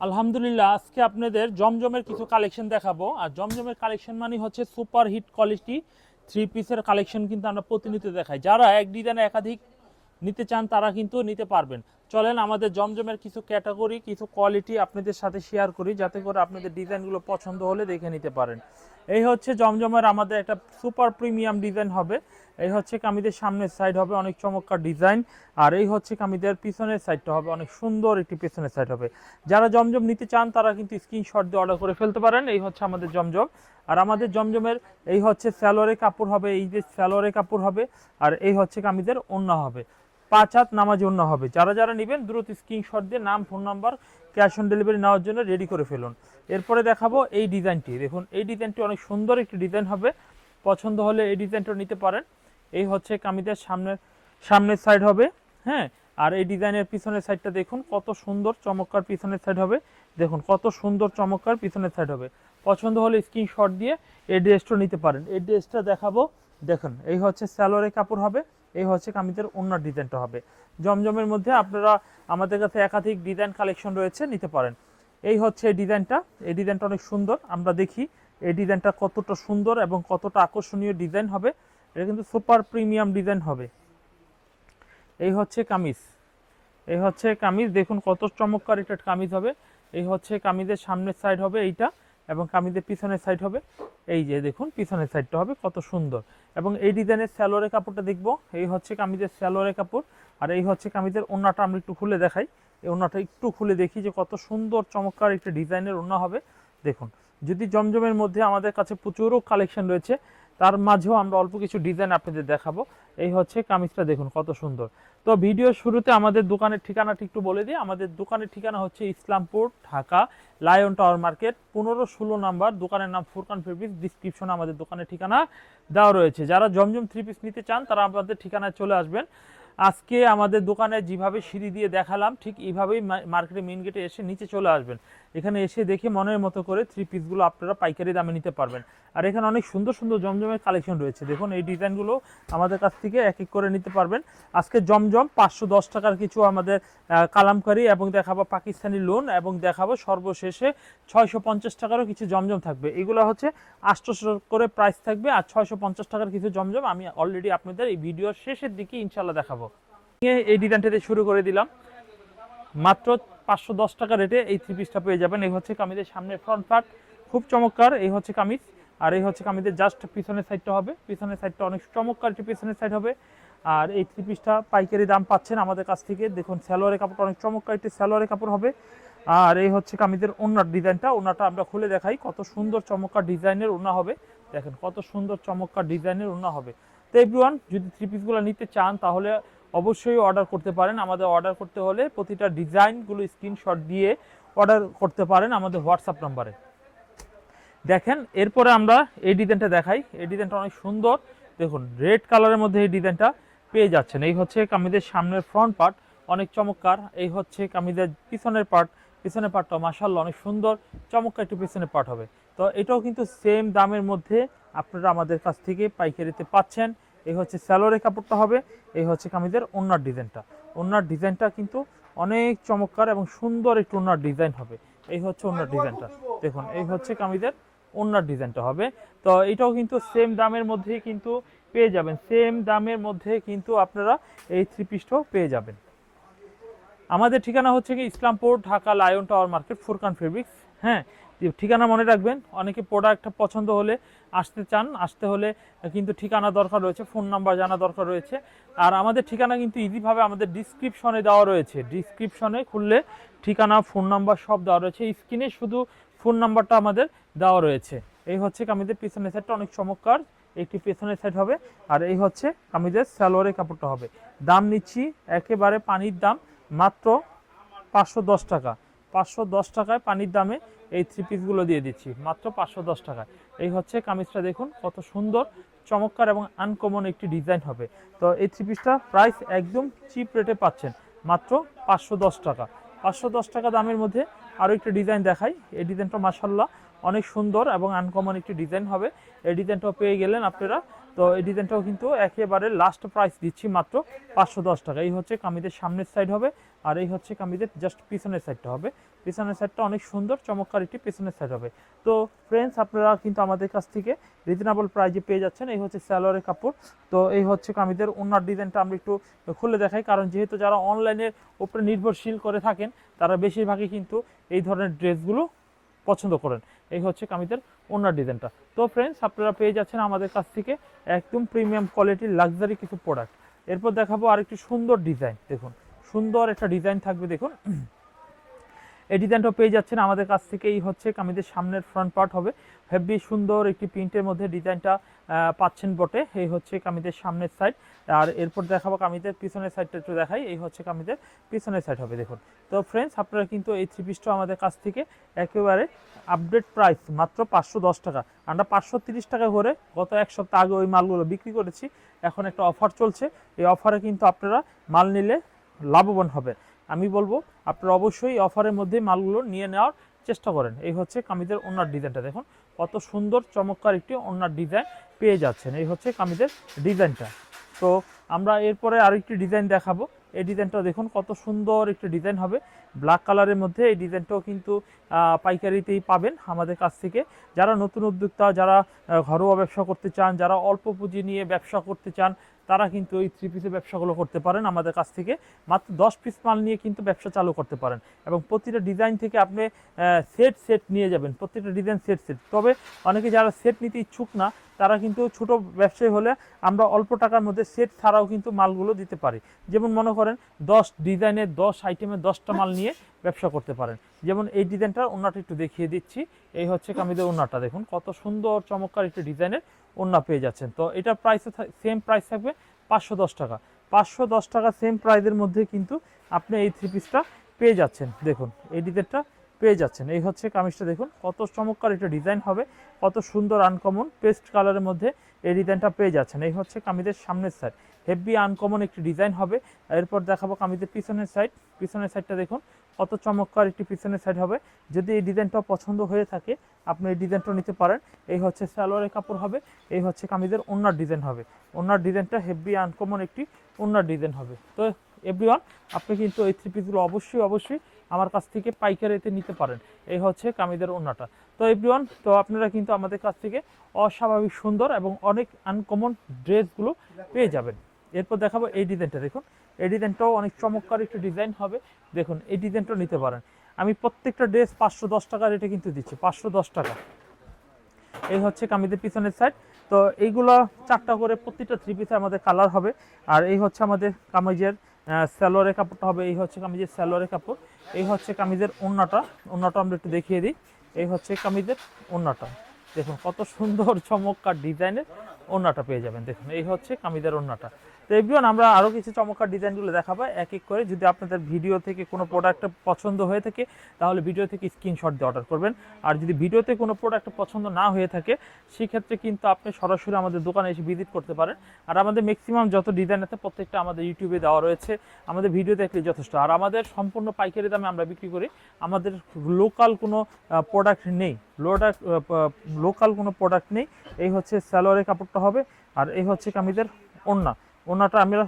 আলহামদুলিল্লাহ, আজকে আপনাদের জমজমের কিছু কালেকশন দেখাবো। আর জমজমের কালেকশন মানে হচ্ছে সুপার হিট কোয়ালিটি থ্রি পিসের কালেকশন কিন্তু আমরা প্রতিনিধিত্ব দেখাই। যারা এক ডিজাইনে একাধিক নিতে চান, তারা কিন্তু নিতে পারবেন। চলেন আমাদের জমজমের কিছু ক্যাটাগরি কিছু কোয়ালিটি আপনাদের সাথে শেয়ার করি, যাতে করে আপনাদের ডিজাইনগুলো পছন্দ হলে দেখে নিতে পারেন। এই হচ্ছে জমজমের আমাদের একটা সুপার প্রিমিয়াম ডিজাইন হবে। এই হচ্ছে কামিদের সামনের সাইড হবে অনেক চমৎকার ডিজাইন আর এই হচ্ছে কামিদের পিছনের সাইডটা হবে অনেক সুন্দর একটি পিছনের সাইড হবে। যারা জমজম নিতে চান, তারা কিন্তু স্ক্রিনশট দিয়ে অর্ডার করে ফেলতে পারেন। এই হচ্ছে আমাদের জমজম। আর আমাদের জমজমের এই হচ্ছে স্যালোরে কাপড় হবে, এই যে স্যালোরে কাপড় হবে, আর এই হচ্ছে কামিদের অন্য হবে। পাঁচ হাত নামাজ অন্য হবে। যারা যারা নেবেন, দ্রুত স্ক্রিনশট দিয়ে নাম phone number cash on delivery নেওয়ার জন্য রেডি করে ফেলুন। এরপরে দেখাবো এই ডিজাইনটি দেখুন, এই ডিজাইনটি অনেক সুন্দর একটি ডিজাইন হবে। পছন্দ হলে এই ডিজাইনটা নিতে পারেন। এই হচ্ছে কামিজের সামনের সামনের সাইড হবে হ্যাঁ? আর এই ডিজাইনের পিছনের সাইডটা দেখুন, কত সুন্দর, চমৎকার পিছনের সাইড হবে। দেখুন, কত সুন্দর, চমৎকার পিছনের সাইড হবে। পছন্দ হলে স্ক্রিনশট দিয়ে এই ড্রেসটা নিতে পারেন। এই ড্রেসটা দেখাবো দেখুন, এই হচ্ছে স্যালোরে কাপড় হবে, এই হচ্ছে কামিজের অন্য ডিজাইনটা হবে। জমজমের মধ্যে আপনারা আমাদের কাছে একাধিক ডিজাইন কালেকশন রয়েছে, নিতে পারেন। এই হচ্ছে এই ডিজাইনটা এই ডিজাইনটা অনেক সুন্দর, আমরা দেখি এই ডিজাইনটা কতটা সুন্দর এবং কতটা আকর্ষণীয় ডিজাইন হবে। এটা কিন্তু সুপার প্রিমিয়াম ডিজাইন হবে। এই হচ্ছে কামিজ, এই হচ্ছে কামিজ, দেখুন কত চমৎকার একটা কামিজ হবে। এই হচ্ছে কামিজের সামনের সাইড হবে এইটা। এবং কামিজের পিছনের সাইড হবে, এই যে দেখুন, পিছনের সাইডটা হবে, কত সুন্দর। এবং এই ডিজাইনের স্যালোরে কাপড়টা দেখব, এই হচ্ছে কামিজের স্যালোরে কাপড়, আর এই হচ্ছে কামিজের ওনাটা আমরা একটু খুলে দেখাই। এই ওনাটা একটু খুলে দেখি যে কত সুন্দর, চমৎকার একটা ডিজাইনের ওনা হবে। দেখুন, যদি জমজমের মধ্যে আমাদের কাছে প্রচুরও কালেকশন রয়েছে তার মাঝেও আমরা অল্প কিছু ডিজাইন আপনাদের দেখাবো। এই হচ্ছে কামিজটা দেখুন, কত সুন্দর। তো ভিডিওর শুরুতে আমাদের দোকানের ঠিকানাটি একটু বলে দিই। আমাদের দোকানের ঠিকানা হচ্ছে Islampur, Dhaka, lion tower market, পনেরো ষোলো নাম্বার। দোকানের নাম ফুরকান ফেব্রিক্স ডিসক্রিপশনে আমাদের দোকানের ঠিকানা দেওয়া রয়েছে। যারা জমজম থ্রি পিস নিতে চান, তারা আমাদের ঠিকানায় চলে আসবেন। আজকে আমাদের দোকানে যেভাবে সিঁড়ি দিয়ে দেখালাম, ঠিক এইভাবেই মার্কেটে মেন গেটে এসে নিচে চলে আসবেন। এখানে এসে দেখে মনের মতো করে থ্রি পিসগুলো আপনারা পাইকারি দামে নিতে পারবেন। আর এখানে অনেক সুন্দর সুন্দর জমজমের কালেকশন রয়েছে। দেখুন, এই ডিজাইনগুলো আমাদের কাছ থেকে এক এক করে নিতে পারবেন। আজকে জমজম পাঁচশো দশ টাকার কিছু আমাদের কালামকারি এবং দেখাবো পাকিস্তানি লোন এবং দেখাবো সর্বশেষে ছয়শো পঞ্চাশ টাকারও কিছু জমজম থাকবে। এগুলো হচ্ছে আটশোশো করে প্রাইস থাকবে আর ছয়শো পঞ্চাশ টাকার কিছু জমজম আমি অলরেডি আপনাদের এই ভিডিওর শেষের দিকে ইনশাল্লাহ দেখাবো। এই ডিজাইনটাতে শুরু করে দিলাম। মাত্র পাঁচশো দশ টাকা রেটে এই থ্রি পিসটা পেয়ে যাবেন। এই হচ্ছে কামিজের সামনের ফ্রন্ট পার্ট খুব চমৎকার। এই হচ্ছে কামিজ। আর এই হচ্ছে কামিজের জাস্ট পিছনের সাইডটা হবে। পিছনের সাইডটা অনেক চমৎকার একটি পিছনের সাইড হবে। আর এই থ্রি পিসটা পাইকারি দাম পাচ্ছেন আমাদের কাছ থেকে। দেখুন স্যালোয়ারের কাপড়টা অনেক চমৎকার একটি স্যালোয়ারের কাপড় হবে। আর এই হচ্ছে কামিজের ওনার ডিজাইনটা। ওনাটা আমরা খুলে দেখাই। কত সুন্দর চমৎকার ডিজাইনের ওনা হবে। দেখেন, কত সুন্দর চমৎকার ডিজাইনের ওনা হবে। তো এভরিওয়ান যদি থ্রি পিসগুলো নিতে চান, তাহলে অবশ্যই অর্ডার করতে পারেন। আমাদের অর্ডার করতে হলে প্রতিটা ডিজাইনগুলো স্ক্রিনশট দিয়ে অর্ডার করতে পারেন আমাদের হোয়াটসঅ্যাপ নাম্বারে দেখেন, এরপরে আমরা এই ডিজাইনটা দেখাই। এই ডিজাইনটা অনেক সুন্দর। দেখুন রেড কালারের মধ্যে এই ডিজাইনটা পেয়ে যাচ্ছেন। এই হচ্ছে কামিজের সামনের ফ্রন্ট পার্ট অনেক চমৎকার। এই হচ্ছে কামিজের পিছনের পার্ট পিছনের পার্টটা মাসাল্লাহ অনেক সুন্দর। চমৎকার একটু পিছনের পার্ট হবে। তো এটাও কিন্তু সেম দামের মধ্যে আপনারা আমাদের কাছ থেকে পাইকারিতে পাচ্ছেন। এই হচ্ছে স্যালোরের কাপড়টা হবে, এই হচ্ছে কামিজের ওনার ডিজাইনটা। ওনার ডিজাইনটা কিন্তু অনেক চমৎকার এবং সুন্দর একটু ওনার ডিজাইন হবে। এই হচ্ছে ওনার ডিজাইনটা। দেখুন, এই হচ্ছে কামিজের ওনার ডিজাইনটা হবে। তো এটাও কিন্তু সেম দামের মধ্যেই কিন্তু পেয়ে যাবেন। সেম দামের মধ্যে কিন্তু আপনারা এই থ্রি পিসটাও পেয়ে যাবেন। আমাদের ঠিকানা হচ্ছে কি Islampur Dhaka lion tower market, Furkan fabrics. হ্যাঁ ঠিকানা মনে রাখবেন। অনেকে প্রোডাক্টটা পছন্দ হলে আসতে চান, আসতে হলে কিন্তু ঠিকানা দরকার রয়েছে ফোন নাম্বার জানা দরকার রয়েছে। আর আমাদের ঠিকানা কিন্তু ইজিভাবে আমাদের ডিসক্রিপশনে দেওয়া রয়েছে। ডিসক্রিপশনে খুললে ঠিকানা ফোন নাম্বার সব দেওয়া রয়েছে। স্ক্রিনে শুধু ফোন নাম্বারটা আমাদের দেওয়া রয়েছে। এই হচ্ছে কামিজের পিছনের সাইডটা অনেক চমৎকার। একটি পেছনের সাইড হবে। আর এই হচ্ছে কামিজের সালোয়ারের কাপড়টা হবে। দাম নিচ্ছি একেবারে পানির দাম মাত্র পাঁচশো দশ টাকা। পাঁচশো দশ টাকায় পানির দামে এই থ্রি পিসগুলো দিয়ে দিচ্ছি। মাত্র পাঁচশো দশ টাকায়। এই হচ্ছে কামিজটা দেখুন, কত সুন্দর, চমৎকার এবং আনকমন একটি ডিজাইন হবে। তো এই থ্রি পিসটা প্রাইস একদম চিপ রেটে পাচ্ছেন, মাত্র পাঁচশো দশ টাকা। পাঁচশো দশ টাকা দামের মধ্যে আরও একটি ডিজাইন দেখাই। এই ডিজাইনটা মাসাল্লাহ অনেক সুন্দর এবং আনকমন একটি ডিজাইন হবে। এই ডিজাইনটাও পেয়ে গেলেন আপনারা। তো এই ডিজাইনটাও কিন্তু একেবারে লাস্ট প্রাইস দিচ্ছি মাত্র পাঁচশো দশ টাকা। এই হচ্ছে কামিজের সামনের সাইড হবে। আর এই হচ্ছে কামিজের জাস্ট পিছনের সাইডটা হবে। পিছনের সাইডটা অনেক সুন্দর, চমৎকার একটি পিছনের সাইড হবে। তো ফ্রেন্ডস আপনারা কিন্তু আমাদের কাছ থেকে রিজনেবল প্রাইজে পেয়ে যাচ্ছেন। এই হচ্ছে স্যালোয়ারের কাপড়। তো এই হচ্ছে কামিজের ওনার ডিজাইনটা আমরা একটু খুলে দেখাই। কারণ যেহেতু যারা অনলাইনের উপরে নির্ভরশীল করে থাকেন, তারা বেশিরভাগই কিন্তু এই ধরনের ড্রেসগুলো পছন্দ করেন। এই হচ্ছে কামিজের ওনার ডিজাইনটা তো ফ্রেন্ডস আপনারা পেয়ে যাচ্ছেন আমাদের কাছ থেকে একদম প্রিমিয়াম কোয়ালিটির লাক্সারি কিছু প্রোডাক্ট এরপর দেখাবো আরেকটি সুন্দর ডিজাইন দেখুন সুন্দর একটা ডিজাইন থাকবে, দেখুন। এই ডিজাইনটা পেয়ে যাচ্ছেন আমাদের কাছ থেকে এই হচ্ছে কামিজের সামনের ফ্রন্ট পার্ট হবে। হেভি সুন্দর একটি প্রিন্টের মধ্যে ডিজাইনটা পাচ্ছেন বটে। এই হচ্ছে কামিজের সামনের সাইড আর এরপর দেখাবো কামিজের পিছনের সাইডটা একটু দেখাই। এই হচ্ছে কামিজের পিছনের সাইড হবে, দেখুন। তো ফ্রেন্ডস আপনারা কিন্তু এই থ্রি পিসটা আমাদের কাছ থেকে একেবারে আপডেট প্রাইস মাত্র পাঁচশো দশ টাকা। আমরা পাঁচশো তিরিশ টাকা করে গত এক সপ্তাহ আগে ওই মালগুলো বিক্রি করেছি। এখন একটা অফার চলছে। এই অফারে কিন্তু আপনারা মাল নিলে লাভবান হবেন। আমি বলব, আপনারা অবশ্যই অফারের মধ্যে মালগুলো নিয়ে নেওয়ার চেষ্টা করেন। এই হচ্ছে কামিজের ওনার ডিজাইনটা। দেখুন, কত সুন্দর, চমৎকার একটি ওনার ডিজাইন পেয়ে যাচ্ছেন। এই হচ্ছে কামিজের ডিজাইনটা। তো আমরা এরপরে আরেকটি ডিজাইন দেখাবো। এই ডিজাইনটা দেখুন, কত সুন্দর একটি ডিজাইন হবে। ব্ল্যাক কালারের মধ্যে এই ডিজাইনটাও কিন্তু পাইকারিতেই পাবেন আমাদের কাছ থেকে। যারা নতুন উদ্যোক্তা, যারা ঘরোয়া ব্যবসা করতে চান, যারা অল্প পুঁজি নিয়ে ব্যবসা করতে চান তারা কিন্তু এই থ্রি পিসের ব্যবসাগুলো করতে পারেন আমাদের কাছ থেকে। মাত্র দশ পিস মাল নিয়ে কিন্তু ব্যবসা চালু করতে পারেন। এবং প্রতিটা ডিজাইন থেকে আপনি সেট সেট নিয়ে যাবেন। প্রতিটা ডিজাইন সেট সেট তবে অনেকে যারা সেট নিতে ইচ্ছুক না তারা কিন্তু ছোট ব্যবসায়ী হলে আমরা অল্প টাকার মধ্যে সেট ছাড়াও কিন্তু মালগুলো দিতে পারি। যেমন মনে করেন, দশ ডিজাইনের দশ আইটেমের দশটা মাল নিয়ে ব্যবসা করতে পারেন। যেমন এই ডিজাইনটা ওনাটা একটু দেখিয়ে দিচ্ছি। এই হচ্ছে কামিদের ওনাটা দেখুন, কত সুন্দর, চমৎকার একটি ডিজাইনের ওনা পেয়ে যাচ্ছেন। তো এটার প্রাইস সেম প্রাইস থাকবে পাঁচশো দশ টাকা। পাঁচশো দশ টাকা সেম প্রাইসের মধ্যে কিন্তু আপনি এই থ্রি পিসটা পেয়ে যাচ্ছেন। দেখুন, এই ডিজাইনটা পেয়ে যাচ্ছেন। এই হচ্ছে কামিজটা দেখুন, কত চমৎকার একটা ডিজাইন হবে, কত সুন্দর আনকমন পেস্ট কালারের মধ্যে এই ডিজাইনটা পেয়ে যাচ্ছেন। এই হচ্ছে কামিজের সামনের সাইড হেভি আনকমন একটি ডিজাইন হবে। এরপর দেখাবো কামিজের পিছনের সাইড পিছনের সাইডটা দেখুন, কত চমৎকার একটি পিছনের সাইড হবে। যদি এই ডিজাইনটা পছন্দ হয়ে থাকে, আপনি এই ডিজাইনটা নিতে পারেন। এই হচ্ছে সালোয়ারের কাপড় হবে, এই হচ্ছে কামিজের ওনার ডিজাইন হবে। ওনার ডিজাইনটা হেভি আনকমন একটি ওনার ডিজাইন হবে। তো এভরিওয়ান আপনি কিন্তু এই থ্রি পিসগুলো অবশ্যই অবশ্যই আমার কাছ থেকে পাইকারিতে নিতে পারেন। এই হচ্ছে কামিদের ওনাটা তো এভরিওয়ান তো আপনারা কিন্তু আমাদের কাছ থেকে অস্বাভাবিক সুন্দর এবং অনেক আনকমন ড্রেসগুলো পেয়ে যাবেন। এরপর দেখাবো এই ডিজাইনটা, দেখুন। এই ডিজাইনটাও অনেক চমৎকার একটি ডিজাইন হবে। দেখুন, এই ডিজাইনটাও নিতে পারেন। আমি প্রত্যেকটা ড্রেস পাঁচশো দশ টাকা রেটে কিন্তু দিচ্ছি, পাঁচশো দশ টাকা। এই হচ্ছে কামিদের পিছনের সাইড তো এইগুলো চারটা করে প্রতিটা থ্রি পিসে আমাদের কালার হবে। আর এই হচ্ছে আমাদের কামিজের স্যালোয়ারের কাপড়টা হবে, এই হচ্ছে কামিজের স্যালোয়ারের কাপড়। এই হচ্ছে কামিজের ওন্নাটা ওন্নাটা আমরা একটু দেখিয়ে দিই। এই হচ্ছে কামিজের ওন্নাটা দেখুন কত সুন্দর, চমৎকার ডিজাইনের ওন্নাটা পেয়ে যাবেন। দেখুন, এই হচ্ছে কামিজের ওন্নাটা তো আমরা আরও কিছু চমৎকার ডিজাইনগুলো দেখাবো। এক এক করে যদি আপনাদের ভিডিও থেকে কোনো প্রোডাক্ট পছন্দ হয়ে থাকে, তাহলে ভিডিও থেকে স্ক্রিনশট দিয়ে অর্ডার করবেন। আর যদি ভিডিওতে কোনো প্রোডাক্ট পছন্দ না হয়ে থাকে, সেক্ষেত্রে কিন্তু আপনি সরাসরি আমাদের দোকানে এসে ভিজিট করতে পারেন। আর আমাদের ম্যাক্সিমাম যত ডিজাইন আছে, প্রত্যেকটা আমাদের ইউটিউবে দেওয়া রয়েছে। আমাদের ভিডিও দেখলে যথেষ্ট। আর আমাদের সম্পূর্ণ পাইকারি দামে আমরা বিক্রি করি। আমাদের লোকাল কোনো প্রোডাক্ট নেই। লোডাক লোকাল কোনো প্রোডাক্ট নেই। এই হচ্ছে স্যালোয়ারের কাপড়টা হবে। আর এই হচ্ছে কামিদের ওড়না। ওড়নাটা আমরা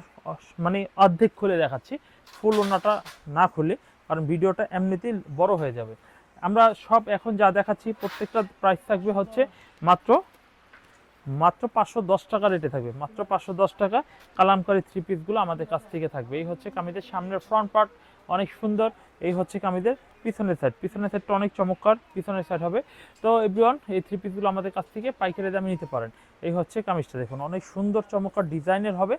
মানে অর্ধেক খুলে দেখাচ্ছি। ফুল ওনাটা না খুলে কারণ ভিডিওটা এমনিতেই বড় হয়ে যাবে। আমরা সব এখন যা দেখাচ্ছি, প্রত্যেকটা প্রাইস থাকবে হচ্ছে মাত্র মাত্র পাঁচশো দশ টাকা রেটে থাকবে। মাত্র পাঁচশো দশ টাকা কালামকারি থ্রি পিসগুলো আমাদের কাছ থেকে থাকবে। এই হচ্ছে কামিজের সামনের ফ্রন্ট পার্ট অনেক সুন্দর। এই হচ্ছে কামিজের পিছনের সাইড পিছনের সাইডটা অনেক চমৎকার। পিছনের সাইড হবে। তো এভরিওয়ান এই থ্রি পিসগুলো আমাদের কাছ থেকে পাইকারি দামে নিতে পারেন। এই হচ্ছে কামিজটা দেখুন। অনেক সুন্দর, চমৎকার ডিজাইনের হবে।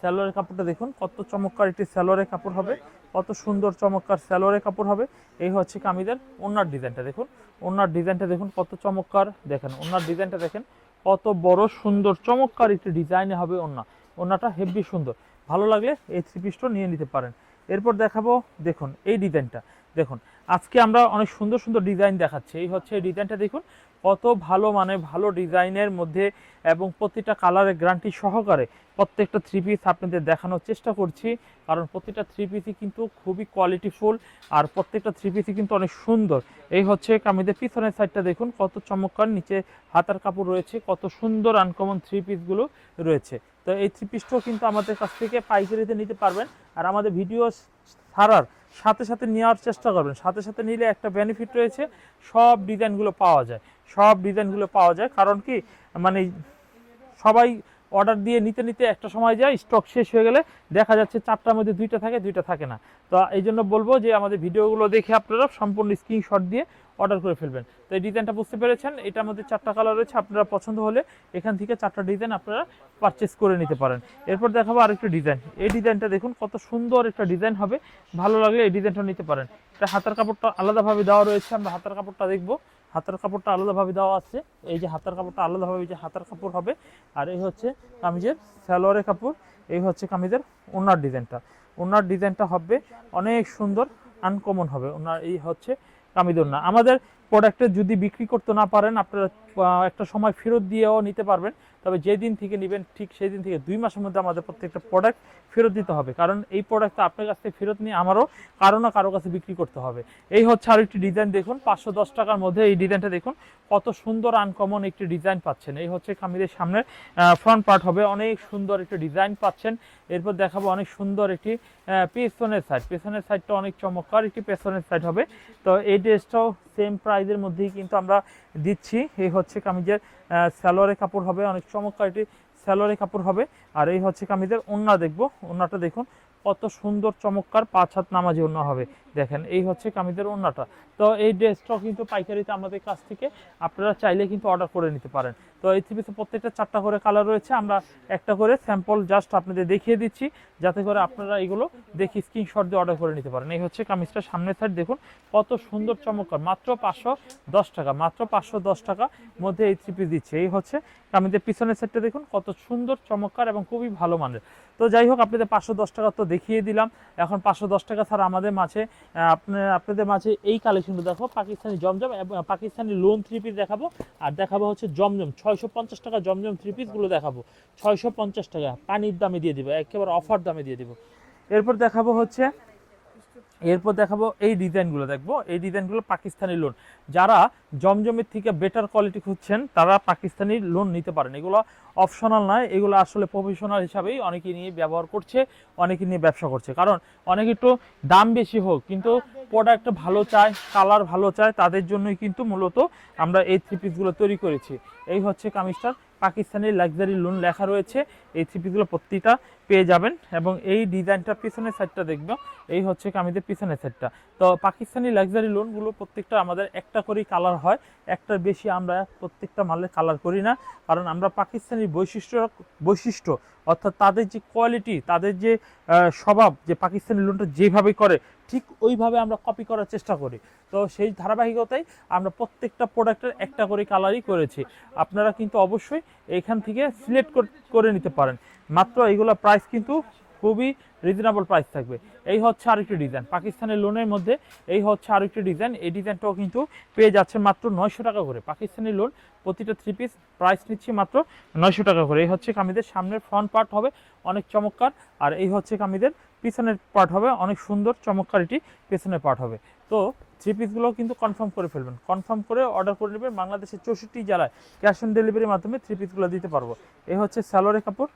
স্যালোয়ারের কাপড়টা দেখুন, কত চমৎকার একটি স্যালোয়ারের কাপড় হবে। কত সুন্দর, চমৎকার স্যালোয়ারের কাপড় হবে। এই হচ্ছে কামিজের ওনার ডিজাইনটা দেখুন। ওনার ডিজাইনটা দেখুন, কত চমৎকার দেখেন। ওনার ডিজাইনটা দেখেন, কত বড় সুন্দর, চমৎকার একটি ডিজাইনে হবে ওনা। ওনাটা হেভি সুন্দর। ভালো লাগলে এই থ্রি পিসটাও নিয়ে নিতে পারেন। এরপর দেখাবো, দেখুন, এই ডিজাইনটা দেখুন, আজকে আমরা অনেক সুন্দর সুন্দর ডিজাইন দেখাচ্ছি। এই হচ্ছে এই ডিজাইনটা দেখুন কত ভালো মানে ভালো ডিজাইনের মধ্যে এবং প্রতিটা কালারের গ্যারান্টি সহকারে প্রত্যেকটা থ্রি পিস আপনাদের দেখানোর চেষ্টা করছি। কারণ প্রতিটা থ্রি পিসই কিন্তু খুবই কোয়ালিটিফুল আর প্রত্যেকটা থ্রি পিসই কিন্তু অনেক সুন্দর। এই হচ্ছে কামিজের পিছনের সাইডটা দেখুন, কত চমৎকার নিচে হাতার কাপড় রয়েছে, কত সুন্দর আনকমন থ্রি পিসগুলো রয়েছে। তো এই থ্রি পিসটাও কিন্তু আমাদের কাছ থেকে পাইকারিতে নিতে পারবেন। আর আমাদের ভিডিও ছাড়ার সাথে সাথে নেওয়ার চেষ্টা করবেন। সাথে সাথে নিলে একটা বেনিফিট রয়েছে, সব ডিজাইনগুলো পাওয়া যায়। সব ডিজাইনগুলো পাওয়া যায়, কারণ কি মানে সবাই অর্ডার দিয়ে নিতে নিতে একটা সময় যায় স্টক শেষ হয়ে গেলে দেখা যাচ্ছে চারটার মধ্যে দুইটা থাকে দুইটা থাকে না। তো এই জন্য বলব যে, আমাদের ভিডিওগুলো দেখে আপনারা সম্পূর্ণ স্ক্রিনশট দিয়ে অর্ডার করে ফেলবেন। তো এই ডিজাইনটা বুঝতে পেরেছেন, এটার মধ্যে চারটা কালার রয়েছে, আপনারা পছন্দ হলে এখান থেকে চারটা ডিজাইন আপনারা পারচেস করে নিতে পারেন। এরপর দেখাবো আরেকটা ডিজাইন এই ডিজাইনটা দেখুন, কত সুন্দর একটা ডিজাইন হবে। ভালো লাগলে এই ডিজাইনটা নিতে পারেন। এটা হাতার কাপড়টা আলাদাভাবে দেওয়া রয়েছে, আমরা হাতার কাপড়টা দেখব। হাতার কাপড়টা আলাদাভাবে দেওয়া আছে। এই যে হাতার কাপড়টা আলাদাভাবে যে হাতার কাপড় হবে। আর এই হচ্ছে কামিজের সালোয়ারের কাপড়। এই হচ্ছে কামিজের ওনার ডিজাইনটা ওনার ডিজাইনটা হবে অনেক সুন্দর আনকমন হবে। ওনার এই হচ্ছে কামিজ না। আমাদের প্রোডাক্টে যদি বিক্রি করতে না পারেন, আপনারা একটা সময় ফেরত দিয়েও নিতে পারবেন। তবে যেদিন থেকে নেবেন, ঠিক সেই দিন থেকে দুই মাসের মধ্যে আমাদের প্রত্যেকটা প্রোডাক্ট ফেরত দিতে হবে। কারণ এই প্রোডাক্টটা আপনার কাছ থেকে ফেরত নিয়ে আমারও কারও না কারও কাছে বিক্রি করতে হবে। এই হচ্ছে আর একটি ডিজাইন দেখুন, পাঁচশো দশ টাকার মধ্যে এই ডিজাইনটা দেখুন, কত সুন্দর আনকমন একটি ডিজাইন পাচ্ছেন। এই হচ্ছে কামিজের সামনের ফ্রন্ট পার্ট হবে, অনেক সুন্দর একটি ডিজাইন পাচ্ছেন। এরপর দেখাবো অনেক সুন্দর একটি পেছনের সাইড পেছনের সাইডটা অনেক চমৎকার, একটি পেছনের সাইড হবে। তো এই ড্রেসটাও সেম প্রাইজের মধ্যেই কিন্তু আমরা দিচ্ছি। এই হচ্ছে কামিজের স্যালোয়ারের কাপড় হবে, অনেক চমৎকার এটি স্যালোয়ারের কাপড় হবে। আর এই হচ্ছে কামিজের ওন্না দেখব। ওন্নাটা দেখুন, কত সুন্দর চমৎকার পাঁচ হাত নামাজি ওন্না হবে। দেখেন, এই হচ্ছে কামিজের ওন্নাটা তো এই ড্রেসটাও কিন্তু পাইকারিতে আমাদের কাছ থেকে আপনারা চাইলে কিন্তু অর্ডার করে নিতে পারেন। তো এই থ্রি পিসে প্রত্যেকটা চারটা করে কালার রয়েছে, আমরা একটা করে স্যাম্পল জাস্ট আপনাদের দেখিয়ে দিচ্ছি, যাতে করে আপনারা এগুলো দেখি স্ক্রিনশট দিয়ে অর্ডার করে নিতে পারেন। এই হচ্ছে কামিজটা সামনের সাইড দেখুন, কত সুন্দর চমৎকার, মাত্র পাঁচশো দশ টাকা, মাত্র পাঁচশো দশ টাকা মধ্যে এই থ্রি পিস দিচ্ছে। এই হচ্ছে কামিজের পিছনের সাইডটা দেখুন, কত সুন্দর চমৎকার এবং খুবই ভালো মানের। তো যাই হোক, আপনাদের পাঁচশো দশ টাকা তো দেখিয়ে দিলাম। এখন পাঁচশো দশ টাকা ছাড়া আমাদের মাঝে আপনার আপনাদের মাঝে এই কালেকশনটা দেখো পাকিস্তানি জমজম এবং পাকিস্তানি লোন থ্রি পিস দেখাবো। আর দেখাবো হচ্ছে জমজম, ছয়শো পঞ্চাশ টাকা জমজম থ্রি পিসগুলো দেখাবো। ছয়শো পঞ্চাশ টাকা, পানির দামে দিয়ে দিব, একেবারে অফার দামে দিয়ে দিব। এরপর দেখাবো হচ্ছে এরপর দেখাবো এই ডিজাইনগুলো, দেখব? এই ডিজাইনগুলো পাকিস্তানি লোন যারা জমজমের থেকে বেটার কোয়ালিটি খুঁজছেন, তারা পাকিস্তানি লোন নিতে পারেন। এগুলো অপশনাল নয়, এগুলো আসলে প্রফেশনাল হিসাবেই অনেকে নিয়ে ব্যবহার করছে অনেকে নিয়ে ব্যবসা করছে। কারণ অনেকে একটু দাম বেশি হোক, কিন্তু প্রোডাক্ট ভালো চায় কালার ভালো চায়, তাদের জন্যই কিন্তু মূলত আমরা এই থ্রি পিসগুলো তৈরি করেছি। এই হচ্ছে কামিজটার পাকিস্তানি লাক্সারি লোন লেখা রয়েছে। এই থ্রি পিসগুলো প্রতিটা পেয়ে যাবেন এবং এই ডিজাইনটা পিছনের সাইডটা দেখব। এই হচ্ছে কামিজের পিছনের সাইডটা তো পাকিস্তানি লাক্সারি লোনগুলো প্রত্যেকটা আমাদের একটা করেই কালার হয়। একটার বেশি আমরা প্রত্যেকটা মালে কালার করি না। কারণ আমরা পাকিস্তানি বৈশিষ্ট্য বৈশিষ্ট্য অর্থাৎ তাদের যে কোয়ালিটি তাদের যে স্বভাব যে পাকিস্তানি লোনটা যেভাবে করে, ঠিক ওইভাবে আমরা কপি করার চেষ্টা করি। তো সেই ধারাবাহিকতায় আমরা প্রত্যেকটা প্রোডাক্টের একটা করে কালারই করেছি। আপনারা কিন্তু অবশ্যই এখান থেকে সিলেক্ট করে নিতে পারেন। মাত্র এইগুলো প্রাইস কিন্তু খুবই রিজনেবল প্রাইস থাকবে। এই হচ্ছে আরেকটি ডিজাইন পাকিস্তানের লোনের মধ্যে এই হচ্ছে আরেকটি ডিজাইন এই ডিজাইনটাও কিন্তু পেয়ে যাচ্ছে মাত্র নয়শো টাকা করে। পাকিস্তানি লোন প্রতিটা থ্রি পিস প্রাইস নিচ্ছি মাত্র নয়শো টাকা করে। এই হচ্ছে কামিদের সামনের ফ্রন্ট পার্ট হবে, অনেক চমৎকার। আর এই হচ্ছে কামিদের পিছনের পার্ট হবে, অনেক সুন্দর চমৎকার এটি পেছনের পার্ট হবে। তো থ্রি পিসগুলো কিন্তু কনফার্ম করে ফেলবেন। কনফার্ম করে অর্ডার করে নেবেন। বাংলাদেশের চৌষট্টি জেলায় ক্যাশ অন ডেলিভারির মাধ্যমে থ্রি পিসগুলো দিতে পারব। এই হচ্ছে স্যালোরে কাপড়।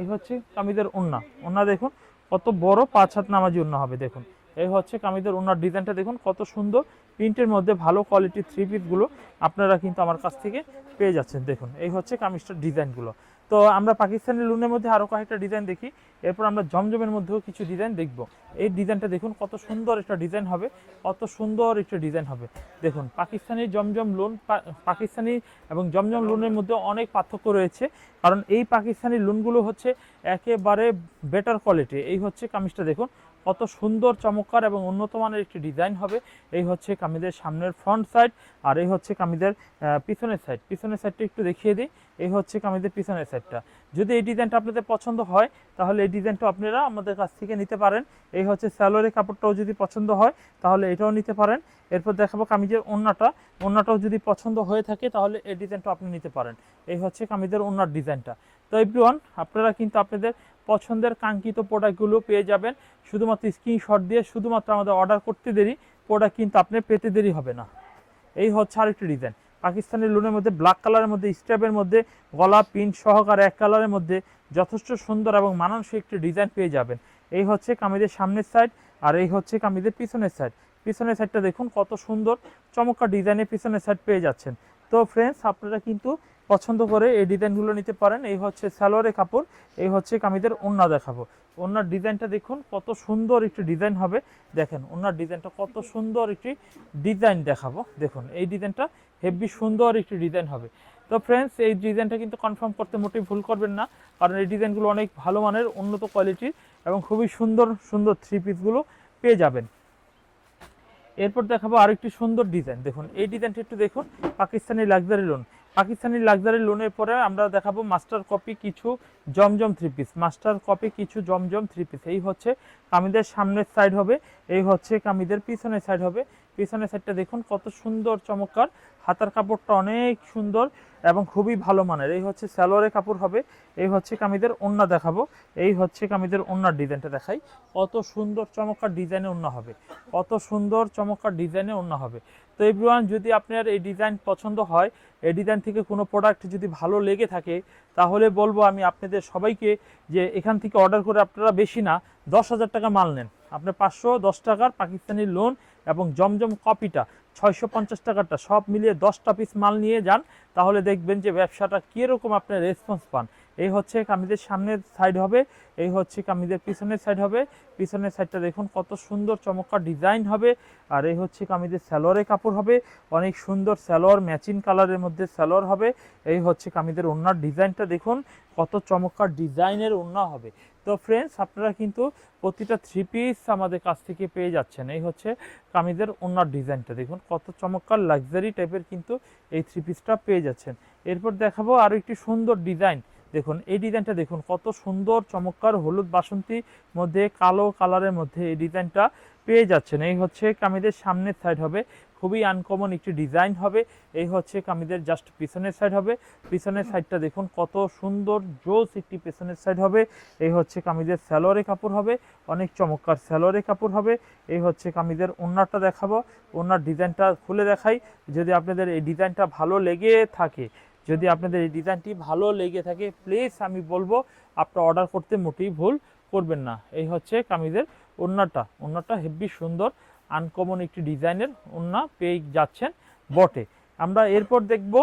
এই হচ্ছে কামিদের ওন্না ওন্না দেখুন, কত বড় পাঁচ হাত নামাজি ওন্না হবে, দেখুন। এই হচ্ছে কামিদের ওনার ডিজাইনটা দেখুন, কত সুন্দর। প্রিন্টের মধ্যে ভালো কোয়ালিটির থ্রি পিসগুলো আপনারা কিন্তু আমার কাছ থেকে পেয়ে যাচ্ছেন, দেখুন। এই হচ্ছে কামিজটার ডিজাইনগুলো। তো আমরা পাকিস্তানি লুনের মধ্যে আরও কয়েকটা ডিজাইন দেখি। এরপর আমরা জমজমের মধ্যেও কিছু ডিজাইন দেখব। এই ডিজাইনটা দেখুন কত সুন্দর একটা ডিজাইন হবে, কত সুন্দর একটা ডিজাইন হবে। দেখুন, পাকিস্তানি জমজম লোন পাকিস্তানি এবং জমজম লোনের মধ্যে অনেক পার্থক্য রয়েছে। কারণ এই পাকিস্তানি লোনগুলো হচ্ছে একেবারে বেটার কোয়ালিটি এই হচ্ছে কামিজটা দেখুন। কত সুন্দর চমৎকার এবং উন্নত মানের একটি ডিজাইন হবে। এই হচ্ছে কামিজের সামনের ফ্রন্ট সাইড আর এই হচ্ছে কামিজের আহ, পিছনের সাইড পিছনের সাইডটা একটু দেখিয়ে দিই। এই হচ্ছে কামিজের পিছনের সাইডটা যদি এই ডিজাইনটা আপনাদের পছন্দ হয় তাহলে এই ডিজাইনটা আপনারা আমাদের কাছ থেকে নিতে পারেন। এই হচ্ছে স্যালোয়ারের কাপড়টাও যদি পছন্দ হয় তাহলে এটাও নিতে পারেন। এরপর দেখাবো কামিজের ওন্নাটা ওন্নাটাও যদি পছন্দ হয়ে থাকে তাহলে এই ডিজাইনটা আপনি নিতে পারেন। এই হচ্ছে কামিজের ওন্নার ডিজাইনটা তো এভরিওয়ান আপনারা কিন্তু আপনাদের পছন্দের কাঙ্ক্ষিত প্রোডাক্টগুলো পেয়ে যাবেন। শুধুমাত্র স্ক্রিনশট দিয়ে শুধুমাত্র আমাদের অর্ডার করতে দেরি, প্রোডাক্ট কিন্তু আপনি পেতে দেরি হবে না। এই হচ্ছে আরেকটি ডিজাইন পাকিস্তানের লোনের মধ্যে ব্ল্যাক কালারের মধ্যে স্ট্যাপের মধ্যে, গলা পিন সহকারে এক কালারের মধ্যে যথেষ্ট সুন্দর এবং মানানসই একটি ডিজাইন পেয়ে যাবেন। এই হচ্ছে কামিজের সামনের সাইড আর এই হচ্ছে কামিজের পিছনের সাইড পিছনের সাইডটা দেখুন কত সুন্দর, চমৎকার ডিজাইনের পিছনের সাইড পেয়ে যাচ্ছেন। তো ফ্রেন্ডস আপনারা কিন্তু পছন্দ করে এই ডিজাইনগুলো নিতে পারেন। এই হচ্ছে সালোয়ারের কাপড়, এই হচ্ছে কামিদের ওন্না দেখাবো। ওনার ডিজাইনটা দেখুন, কত সুন্দর একটি ডিজাইন হবে। দেখেন ওনার ডিজাইনটা কত সুন্দর একটি ডিজাইন দেখাবো। দেখুন, এই ডিজাইনটা হেভি সুন্দর একটি ডিজাইন হবে। তো ফ্রেন্ডস এই ডিজাইনটা কিন্তু কনফার্ম করতে মোটেই ভুল করবেন না, কারণ এই ডিজাইনগুলো অনেক ভালো মানের, উন্নত কোয়ালিটির এবং খুবই সুন্দর সুন্দর থ্রি পিসগুলো পেয়ে যাবেন। এরপর দেখাবো আরেকটি সুন্দর ডিজাইন। দেখুন, এই ডিজাইনটা একটু দেখুন, Pakistani luxury lawn Pakistani luxury লোনের পরে আমরা দেখাবো মাস্টার কপি কিছু Zamzam three piece master copy কিছু জমজম থ্রি পিস এই হচ্ছে কামিদের সামনের সাইড হবে, এই হচ্ছে কামিদের পিছনের সাইড হবে। পিছনের সাইডটা দেখুন, কত সুন্দর, চমৎকার। হাতার কাপড়টা অনেক সুন্দর এবং খুবই ভালো মানের। এই হচ্ছে স্যালোয়ারের কাপড় হবে, এই হচ্ছে কামিদের ওন্না দেখাবো, এই হচ্ছে কামিদের ওন্নার ডিজাইনটা দেখাই। কত সুন্দর, চমৎকার ডিজাইনে ওন্না হবে, কত সুন্দর, চমৎকার ডিজাইনে ওন্না হবে। তো এভরিওয়ান যদি আপনার এই ডিজাইন পছন্দ হয়, এই ডিজাইন থেকে কোনো প্রোডাক্ট যদি ভালো লেগে থাকে, তাহলে বলব আমি আপনাদের সবাইকে যে এখান থেকে অর্ডার করে আপনারা বেশি না, দশ হাজার টাকা মাল নেন। আপনি পাঁচশো, দশ টাকার পাকিস্তানি লোন এবং জমজম কপিটা ছয়শো পঞ্চাশ টাকাটা সব মিলিয়ে দশটা পিস মাল নিয়ে যান, তাহলে দেখবেন যে ব্যবসাটা কীরকম আপনার রেসপন্স পান। এই হচ্ছে কামিজের সামনের সাইড হবে, এই হচ্ছে কামিজের পিছনের সাইড হবে। পিছনের সাইডটা দেখুন কত সুন্দর চমৎকার ডিজাইন হবে, আর এই হচ্ছে কামিজের স্যালোয়ারের কাপড় হবে। অনেক সুন্দর স্যালোয়ার ম্যাচিং কালারের মধ্যে স্যালোয়ার হবে। এই হচ্ছে কামিজের ওনার ডিজাইনটা দেখুন, কত চমৎকার ডিজাইনের ওড়না হবে। তো ফ্রেন্ডস আপনারা কিন্তু প্রতিটা থ্রি পিস আমাদের কাছ থেকে পেয়ে যাচ্ছেন। এই হচ্ছে কামিজের ওনার ডিজাইনটা। দেখুন, কত চমৎকার লাক্সারি টাইপের কিন্তু এই থ্রি পিসটা পেয়ে যাচ্ছেন। এরপর দেখাবো আরও একটি সুন্দর ডিজাইন দেখুন, এই ডিজাইনটা দেখুন, কত সুন্দর, চমৎকার হলুদ বাসন্তী মধ্যে, কালো কালারের মধ্যে এই ডিজাইনটা পেয়ে যাচ্ছেন। এই হচ্ছে কামিজের সামনের সাইড হবে খুবই আনকমন একটি ডিজাইন হবে। এই হচ্ছে কামিজের জাস্ট পিছনের সাইড হবে। পিছনের সাইডটা দেখুন কত সুন্দর জোস একটি পিছনের সাইড হবে। এই হচ্ছে কামিজের স্যালোয়ারের কাপড় হবে। অনেক চমৎকার স্যালোয়ারের কাপড় হবে। এই হচ্ছে কামিজের ওনারটা দেখাবো। ওনার ডিজাইনটা খুলে দেখাই। যদি আপনাদের এই ডিজাইনটা ভালো লেগে থাকে যদি আপনাদের এই ডিজাইনটি ভালো লেগে থাকে প্লিজ আমি বলব আপনারা অর্ডার করতে মোটেই ভুল করবেন না। এই হচ্ছে কামিজের ওন্নাটা ওন্নাটা হেভি সুন্দর। আনকমন একটি ডিজাইনের ওনা পেয়ে যাচ্ছেন বটে। আমরা এরপর দেখব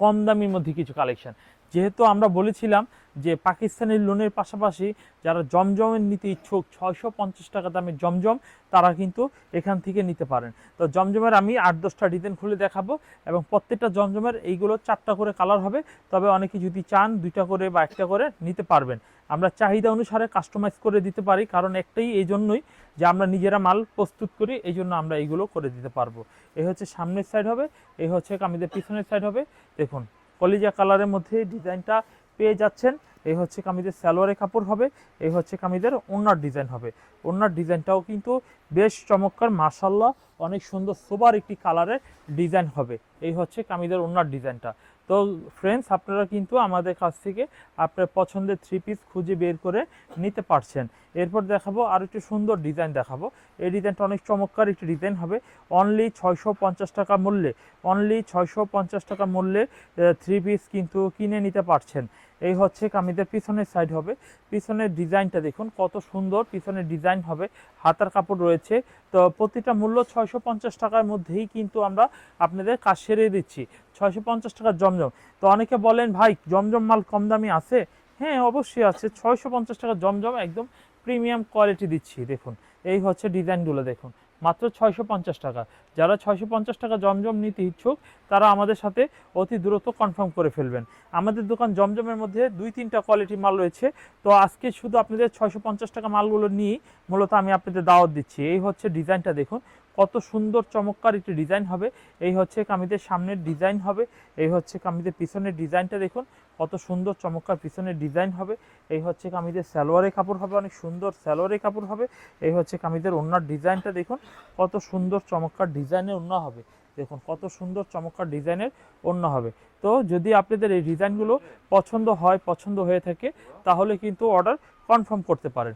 কম দামির মধ্যে কিছু কালেকশন। যেহেতু আমরা বলেছিলাম যে পাকিস্তানের লোনের পাশাপাশি যারা জমজমের নিতে ইচ্ছুক ছয়শো পঞ্চাশ টাকা দামের জমজম, তারা কিন্তু এখান থেকে নিতে পারেন। তো জমজমের আমি আট দশটা ডিজাইন খুলে দেখাবো এবং প্রত্যেকটা জমজমের এইগুলো চারটা করে কালার হবে। তবে অনেকে যদি চান দুইটা করে বা একটা করে নিতে পারবেন। আমরা চাহিদা অনুসারে কাস্টমাইজ করে দিতে পারি, কারণ একটাই এই জন্যই যে আমরা নিজেরা মাল প্রস্তুত করি, এই জন্য আমরা এইগুলো করে দিতে পারব। এই হচ্ছে সামনের সাইড হবে এই হচ্ছে কামিদের পিছনের সাইড হবে। দেখুন, কলিজা কালারের মধ্যে ডিজাইনটা পেয়ে যাচ্ছেন। এই হচ্ছে কামিজের সালোয়ারের কাপড় হবে, এই হচ্ছে কামিজের ওনার ডিজাইন হবে। ওনার ডিজাইনটাও কিন্তু বেশ চমৎকার মার্শাল্লাহ অনেক সুন্দর, সোবার একটি কালারের ডিজাইন হবে। এই হচ্ছে কামিজের ওনার ডিজাইনটা। তো ফ্রেন্ডস আপনারা কিন্তু আমাদের কাছ থেকে আপনার পছন্দের থ্রি পিস খুঁজে বের করে নিতে পারছেন। এরপর দেখাবো আর একটি সুন্দর ডিজাইন দেখাবো। এই ডিজাইনটা অনেক চমৎকার একটি ডিজাইন হবে। অনলি ছয়শো পঞ্চাশ টাকা মূল্যে অনলি ছয়শো পঞ্চাশ টাকা মূল্যে থ্রি পিস কিন্তু কিনে নিতে পারছেন। এই হচ্ছে কামিদের পিছনের সাইড হবে। পিছনের ডিজাইনটা দেখুন, কত সুন্দর পিছনের ডিজাইন হবে। হাতার কাপড় রয়েছে। তো প্রতিটা মূল্য ছয়শো পঞ্চাশ টাকার মধ্যেই কিন্তু আমরা আপনাদের কাজ সেরে দিচ্ছি। ছয়শো পঞ্চাশ টাকার জমজম। তো অনেকে বলেন, ভাই, জমজম মাল কম দামি আছে? হ্যাঁ অবশ্যই আছে। ছয়শো পঞ্চাশ টাকার জমজম একদম প্রিমিয়াম কোয়ালিটি দিচ্ছি। দেখুন, এই হচ্ছে ডিজাইনগুলো দেখুন। মাত্র ছয়শো পঞ্চাশ টাকা। যারা ছয়শো পঞ্চাশ টাকা জমজম নিতে ইচ্ছুক, তারা আমাদের সাথে অতি দ্রুত কনফার্ম করে ফেলবেন। আমাদের দোকান জমজমের মধ্যে দুই তিনটা কোয়ালিটি মাল রয়েছে। তো আজকে শুধু আপনাদের ছয়শো পঞ্চাশ টাকা মালগুলো নিয়ে মূলত আমি আপনাদের দাওয়াত দিচ্ছি। এই হচ্ছে ডিজাইনটা দেখুন। কত সুন্দর চমৎকার একটি ডিজাইন হবে। এই হচ্ছে কামিদের সামনের ডিজাইন হবে। এই হচ্ছে কামিদের পিছনের ডিজাইনটা দেখুন, কত সুন্দর চমৎকার পিছনের ডিজাইন হবে। এই হচ্ছে কামিদের সালোয়ারের কাপড় হবে, অনেক সুন্দর সালোয়ারের কাপড় হবে। এই হচ্ছে কামিদের ওনার ডিজাইনটা দেখুন, কত সুন্দর চমৎকার ডিজাইনের ওড়না হবে। দেখুন, কত সুন্দর চমৎকার ডিজাইনের ওড়না হবে। তো যদি আপনাদের এই ডিজাইনগুলো পছন্দ হয়, পছন্দ হয়ে থাকে, তাহলে কিন্তু অর্ডার কনফার্ম করতে পারেন।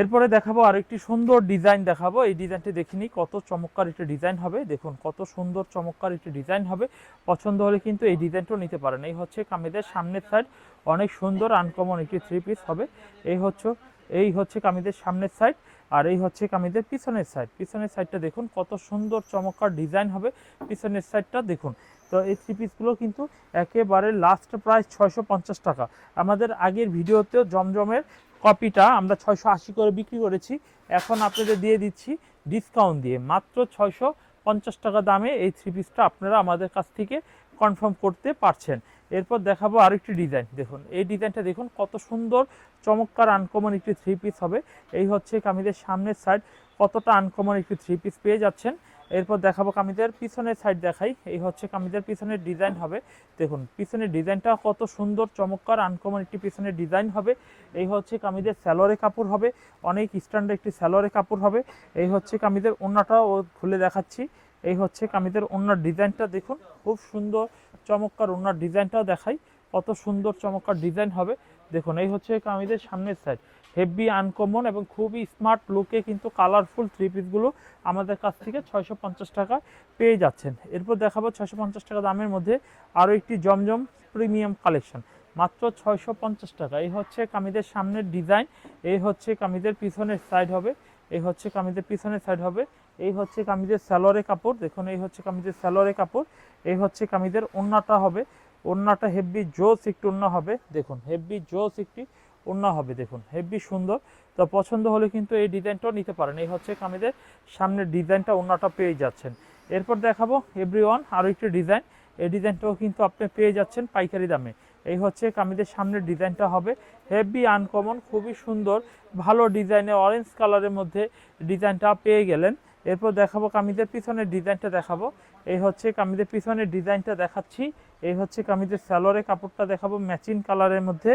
এরপরে দেখাবো আরেকটি সুন্দর ডিজাইন দেখাবো। এই ডিজাইনটি দেখিনি কত চমৎকার একটি ডিজাইন হবে। দেখুন, কত সুন্দর, চমৎকার একটি ডিজাইন হবে। পছন্দ হলে কিন্তু এই ডিজাইনটাও নিতে পারেন। এই হচ্ছে কামিদের সামনের সাইড অনেক সুন্দর আনকমন একটি থ্রি পিস হবে। এই হচ্ছে এই হচ্ছে কামিদের সামনের সাইড আর এই হচ্ছে কামিদের পিছনের সাইড পিছনের সাইডটা দেখুন, কত সুন্দর, চমৎকার ডিজাইন হবে। পিছনের সাইডটা দেখুন। তো এই থ্রি পিসগুলো কিন্তু একেবারে লাস্ট প্রাইস ছয়শো পঞ্চাশ টাকা। আমাদের আগের ভিডিওতেও জমজমের কপিটা আমরা ছয়শো আশি করে বিক্রি করেছি। এখন আপনাদের দিয়ে দিচ্ছি ডিসকাউন্ট দিয়ে। মাত্র ছয়শো পঞ্চাশ টাকা দামে এই থ্রি পিসটা আপনারা আমাদের কাছ থেকে কনফার্ম করতে পারছেন। এরপর দেখাবো আরেকটি ডিজাইন দেখুন, এই ডিজাইনটা দেখুন, কত সুন্দর, চমৎকার আনকমন একটি থ্রি পিস হবে। এই হচ্ছে কামিদের সামনের সাইড কতটা আনকমন একটি থ্রি পিস পেয়ে যাচ্ছেন। এরপর দেখাবো কামিদের পিছনের সাইড দেখাই। এই হচ্ছে কামিদের পিছনের ডিজাইন হবে। দেখুন, পিছনের ডিজাইনটা কত সুন্দর, চমৎকার আনকমন একটি পিছনের ডিজাইন হবে। এই হচ্ছে কামিদের স্যালোরে কাপড় হবে। অনেক স্ট্যান্ডার্ড একটি স্যালোরে কাপড় হবে। এই হচ্ছে কামিদের ওন্নাটাও খুলে দেখাচ্ছি। এই হচ্ছে কামিদের ওন্নার ডিজাইনটা দেখুন, খুব সুন্দর, চমৎকার ওন্নার ডিজাইনটাও দেখাই। কত সুন্দর, চমৎকার ডিজাইন হবে। দেখুন, এই হচ্ছে কামিদের সামনের সাইড হেভি আনকমন এবং খুবই স্মার্ট লুকে কিন্তু কালারফুল থ্রি পিসগুলো আমাদের কাছ থেকে ছয়শো পঞ্চাশ টাকা পেয়ে যাচ্ছেন। এরপর দেখাবো ছয়শো পঞ্চাশ টাকা দামের মধ্যে আরও একটি জমজম প্রিমিয়াম কালেকশন। মাত্র ছয়শো পঞ্চাশ টাকা। এই হচ্ছে কামিদের সামনের ডিজাইন। এই হচ্ছে কামিদের পিছনের সাইড হবে। এই হচ্ছে কামিদের পিছনের সাইড হবে। এই হচ্ছে কামিদের স্যালোরে কাপড়। দেখুন, এই হচ্ছে কামিদের স্যালোরে কাপড়। এই হচ্ছে কামিদের ওন্নাটা হবে। ওন্নাটা হেভি জোস একটু ওন্না হবে। দেখুন, হেভি জোস একটি ওন্না হবে, দেখুন। হেভি সুন্দর। তো পছন্দ হলে কিন্তু এই ডিজাইনটাও নিতে পারেন। এই হচ্ছে কামিদের সামনের ডিজাইনটা ওন্নাটা পেয়ে যাচ্ছেন। এরপর দেখাবো এভরি ওয়ান আরও একটি ডিজাইন। এই ডিজাইনটাও কিন্তু আপনি পেয়ে যাচ্ছেন পাইকারি দামে। এই হচ্ছে কামিদের সামনের ডিজাইনটা হবে। হেভি আনকমন খুবই সুন্দর, ভালো ডিজাইনে অরেঞ্জ কালারের মধ্যে ডিজাইনটা পেয়ে গেলেন। এরপর দেখাবো কামিদের পিছনের ডিজাইনটা দেখাবো। এই হচ্ছে কামিদের পিছনের ডিজাইনটা দেখাচ্ছি। এই হচ্ছে কামিদের স্যালোয়ারে কাপড়টা দেখাবো ম্যাচিং কালারের মধ্যে।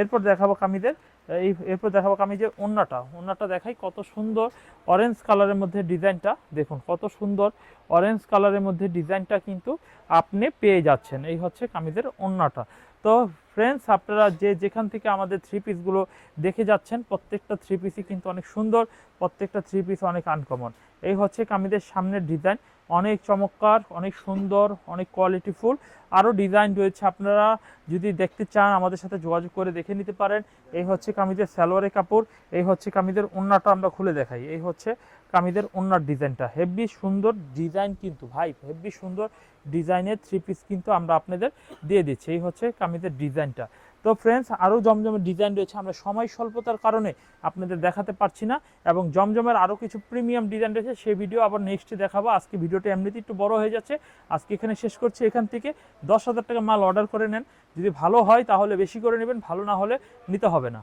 এরপর দেখাবো কামিদের এই, এরপর দেখাবো কামিজের ওন্নাটা। ওন্নাটা দেখাই কত সুন্দর অরেঞ্জ কালারের মধ্যে ডিজাইনটা। দেখুন কত সুন্দর অরেঞ্জ কালারের মধ্যে ডিজাইনটা কিন্তু আপনি পেয়ে যাচ্ছেন। এই হচ্ছে কামিজের ওন্নাটা। তো ফ্রেন্ডস আপনারা যে যেখান থেকে আমাদের থ্রি পিসগুলো দেখে যাচ্ছেন, প্রত্যেকটা থ্রি পিসই কিন্তু অনেক সুন্দর, প্রত্যেকটা থ্রি পিস অনেক আনকমন এই হচ্ছে কামিদের সামনের ডিজাইন অনেক চমৎকার, অনেক সুন্দর, অনেক কোয়ালিটিফুল আরও ডিজাইন রয়েছে, আপনারা যদি দেখতে চান, আমাদের সাথে যোগাযোগ করে দেখে নিতে পারেন। এই হচ্ছে কামিদের সালোয়ারের কাপড়, এই হচ্ছে কামিদের ওন্নাটা আমরা খুলে দেখাই। এই হচ্ছে কামিদের ওন্নার ডিজাইনটা। হেভি সুন্দর ডিজাইন কিন্তু ভাই, হেভি সুন্দর ডিজাইনের থ্রি পিস কিন্তু আমরা আপনাদের দিয়ে দিচ্ছি। এই হচ্ছে কামিদের ডিজাইনটা। তো ফ্রেন্ডস আরও জমজমের ডিজাইন রয়েছে। আমরা সময় স্বল্পতার কারণে আপনাদের দেখাতে পারছি না এবং জমজমের আরও কিছু প্রিমিয়াম ডিজাইন রয়েছে। সেই ভিডিও আবার নেক্সটে দেখাবো। আজকে ভিডিওটা এমনিতে একটু বড় হয়ে যাচ্ছে। আজকে এখানে শেষ করছি। এখান থেকে দশ হাজার টাকা মাল অর্ডার করে নেন। যদি ভালো হয় তাহলে বেশি করে নেবেন, ভালো না হলে নিতে হবে না।